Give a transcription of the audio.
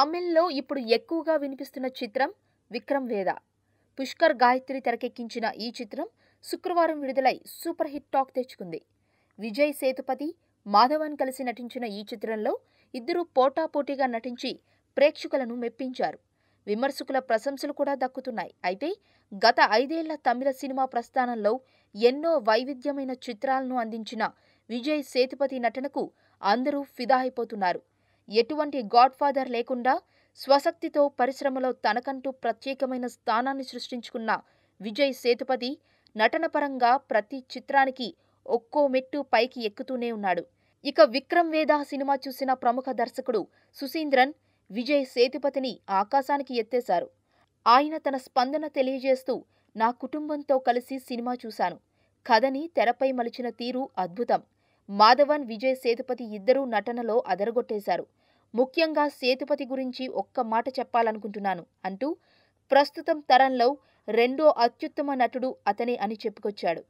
తమిళ్ళో ఇప్పుడు ఎక్కువగా వినిపిస్తున్న చిత్రం విక్రమ్ వేద. పుష్కర్ గాయత్రి తెరకెక్కించిన ఈ చిత్రం శుక్రవారం విడుదలై సూపర్ హిట్ టాక్ తెచ్చుకుంది. విజయ్ సేతుపతి మాధవన్ కలిసి నటించిన ఈ చిత్రంలో ఇద్దరూ పోటాపోటీగా నటించి ప్రేక్షకులను మెప్పించారు. విమర్శకుల ప్రశంసలు కూడా దక్కుతున్నాయి. అయితే గత ఐదేళ్ళ తమిళ సినిమా ప్రస్థానంలో ఎన్నో వైవిధ్యమైన చిత్రాలను అందించిన విజయ్ సేతుపతి నటనకు అందరూ ఫిదా అయిపోతున్నారు. ఎటువంటి గాడ్ ఫాదర్ లేకుండా స్వశక్తితో పరిశ్రమలో తనకంటూ ప్రత్యేకమైన స్థానాన్ని సృష్టించుకున్న విజయ్ సేతుపతి నటనపరంగా ప్రతి చిత్రానికి ఒక్కో మెట్టు పైకి ఎక్కుతూనే ఉన్నాడు. ఇక విక్రమ్ వేద సినిమా చూసిన ప్రముఖ దర్శకుడు సుశీంద్రన్ విజయ్ సేతుపతిని ఆకాశానికి ఎత్తేశారు. ఆయన తన స్పందన తెలియజేస్తూ నా కుటుంబంతో కలిసి సినిమా చూశాను. కథని తెరపై మలిచిన తీరు అద్భుతం. మాధవన్ విజయ్ సేతుపతి ఇద్దరూ నటనలో అదరగొట్టేశారు. ముఖ్యంగా సేతుపతి గురించి ఒక్క మాట చెప్పాలనుకుంటున్నాను అంటూ ప్రస్తుతం తరంలో రెండో అత్యుత్తమ నటుడు అతనే అని చెప్పుకొచ్చాడు.